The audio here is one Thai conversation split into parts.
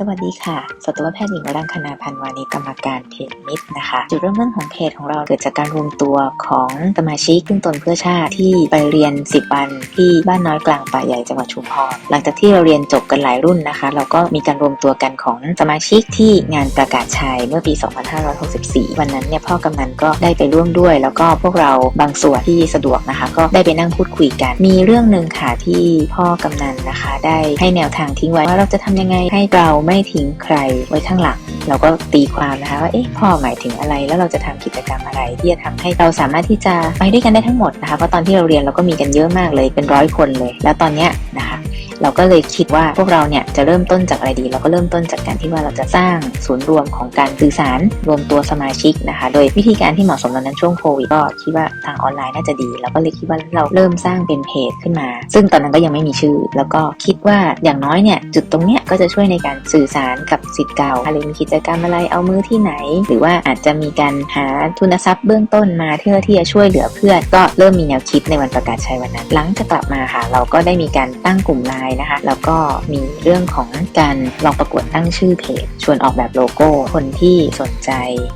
สวัสดีค่ะ สัตวแพทย์หญิงวรังคณาพันวานิกรรมการเพจมิตรนะคะ จุดเริ่มต้นของเพจของเราเกิดจากการรวมตัวของสมาชิกขึ้นตนเพื่อชาติที่ไปเรียน 10 วันที่บ้านน้อยกลางป่าใหญ่จังหวัดชุมพร หลังจากที่เราเรียนจบกันหลายรุ่นนะคะ เราก็มีการรวมตัวกันของสมาชิกที่งานประกาศชัยเมื่อปี 2564 วันนั้นเนี่ยพ่อกำนันก็ได้ไปร่วมด้วย แล้วก็พวกเราบางส่วนที่สะดวกนะคะ ก็ได้ไปนั่งพูดคุยกัน มีเรื่องหนึ่งค่ะที่พ่อกำนันนะคะ ได้ให้แนวทางทิ้งไว้ว่าเราจะทำยังไงให้เราไม่ทิ้งใครไว้ข้างหลัง เราก็ตีความนะคะว่าเอ๊ะพ่อหมายถึงอะไร แล้วเราจะทำกิจกรรมอะไร ที่จะทำให้เราสามารถที่จะไปด้วยกันได้ทั้งหมดนะคะเพราะตอนที่เราเรียนเราก็มีกันเยอะมากเลยเป็นร้อยคนเลย แล้วตอนเนี้ยนะคะ เราก็เลยคิดว่าพวกเราเนี่ยจะเริ่มต้นจากอะไรดี เราก็เริ่มต้นจากการที่ว่าเราจะสร้างศูนย์รวมของการสื่อสารรวมตัวสมาชิกนะคะ โดยวิธีการที่เหมาะสมตอนนั้นช่วงโควิดก็คิดว่าทางออนไลน์น่าจะดีเราก็เลยคิดว่าเราเริ่มสร้างเป็นเพจขึ้นมา ซึ่งตอนนั้นก็ยังไม่มีชื่อ แล้วก็คิดว่าอย่างน้อยเนี่ยจุดตรงเนี้ยก็จะช่วยในการสื่อสารกับสิทธิ์เก่าหรือมีกิจกรรมอะไรเอามือที่ไหน หรือว่าอาจจะมีการหาทุนทรัพย์เบื้องต้นมาเพื่อที่จะช่วยเหลือเพื่อนก็เริ่มมีแนวคิดในวันประกาศชัยวันนั้น หลังจากกลับมาค่ะ เราก็ได้มีการตั้งกลุ่มไลน์นะคะ แล้วก็มีเรื่องของการลองประกวดตั้งชื่อเพจ ชวนออกแบบโลโก้ คนที่สนใจ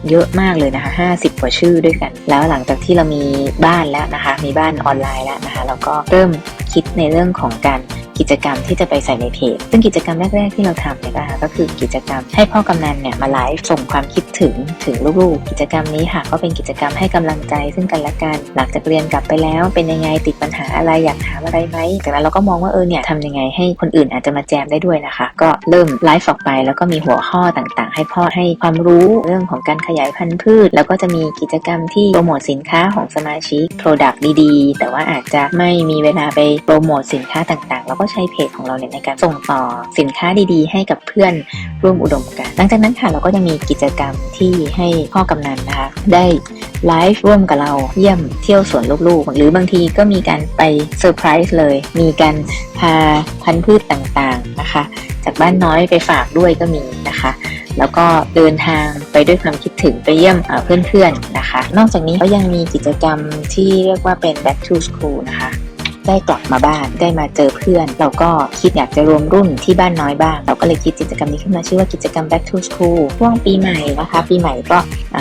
เยอะมากเลยนะคะ 50 กว่าชื่อด้วยกัน แล้วหลังจากที่เรามีบ้านแล้วนะคะ มีบ้านออนไลน์แล้วนะคะ เราก็เริ่มคิดในเรื่องของการ กิจกรรมที่จะไปใส่ในเพจ ซึ่งกิจกรรมแรกๆที่เราทำเนี่ยนะคะก็คือกิจกรรมให้พ่อกำนันเนี่ยมาไลฟ์ส่งความคิดถึงถึงลูกๆ กิจกรรมนี้ค่ะก็เป็นกิจกรรมให้กำลังใจซึ่งกันและกัน หลังจากเรียนกลับไปแล้ว เป็นยังไงติดปัญหาอะไรอยากถามอะไรไหมจากนั้นเราก็มองว่าเออเนี่ยทำยังไงให้คนอื่นอาจจะมาแจมได้ด้วยนะคะ ก็เริ่มไลฟ์ออกไปแล้วก็มีหัวข้อต่างๆ ให้พ่อให้ความรู้เรื่องของการขยายพันธุ์พืช แล้วก็จะมีกิจกรรมที่โปรโมทสินค้าของสมาชิก Product ดีๆ แต่ว่าอาจจะไม่มีเวลาไปโปรโมทสินค้าต่างๆ แล้วก็ใช้เพจของเราเนี่ยในการส่งต่อสินค้าดีๆ ให้กับเพื่อนร่วมอุดมการณ์หลังจากนั้นค่ะเราก็ยังมีกิจกรรมที่ให้พ่อกำนันนะคะได้ไลฟ์ร่วมกับเราเยี่ยมเที่ยวสวนลูกๆ หรือบางทีก็มีการไปเซอร์ไพรส์เลย มีการพาพันธุ์พืชต่างๆนะคะ จากบ้านน้อยไปฝากด้วยก็มีนะคะ แล้วก็เดินทางไปด้วยความคิดถึงไปเยี่ยมเอ่อเพื่อนๆนะคะ นอกจากนี้ก็ยังมีกิจกรรมที่เรียกว่าเป็น back to school นะคะ ได้กลับมาบ้านได้มาเจอเพื่อน เราก็คิดอยากจะรวมรุ่นที่บ้านน้อยบ้าง เราก็เลยคิดกิจกรรมนี้ขึ้นมาชื่อว่ากิจกรรม back to school ช่วงปีใหม่นะคะ ปีใหม่ก็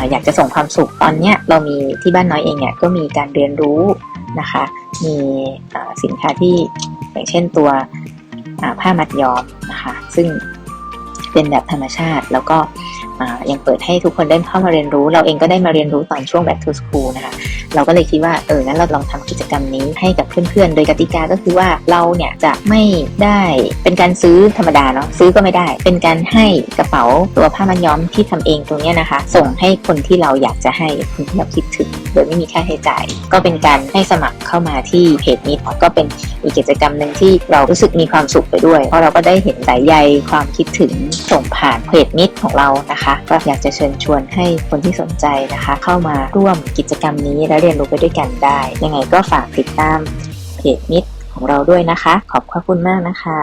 อยากจะส่งความสุขตอนเนี้ยเรามีที่บ้านน้อยเองเนี่ยก็มีการเรียนรู้นะคะ มีสินค้าที่อย่างเช่นตัวผ้ามัดย้อมนะคะ ซึ่งเป็นแบบธรรมชาติแล้วก็ยังเปิดให้ทุกคนได้เข้ามาเรียนรู้ เราเองก็ได้มาเรียนรู้ตอนช่วง back to school นะคะ เราก็เลยคิดว่าเอองั้นเราลองทำกิจกรรมนี้ให้กับเพื่อนๆ โดยกติกาก็คือว่าเราเนี่ยจะไม่ได้เป็นการซื้อธรรมดาเนาะซื้อก็ไม่ได้ เป็นการให้กระเป๋าตัวผ้ามันย้อมที่ทำเองตรงนี้นะคะ ส่งให้คนที่เราอยากจะให้คนที่เราคิดถึง โดยไม่มีค่าใช้จ่าย ก็เป็นการให้สมัครเข้ามาที่เพจนี้ก็เป็นอีกกิจกรรมหนึ่งที่เรารู้สึกมีความสุขไปด้วย เพราะเราก็ได้เห็นสายใยความคิดถึงส่งผ่านเพจมิตรของเรานะคะ ก็อยากจะเชิญชวนให้คนที่สนใจนะคะ เข้ามาร่วมกิจกรรมนี้และเรียนรู้ไปด้วยกันได้ ยังไงก็ฝากติดตามเพจมิตรของเราด้วยนะคะ ขอบคุณมากนะคะ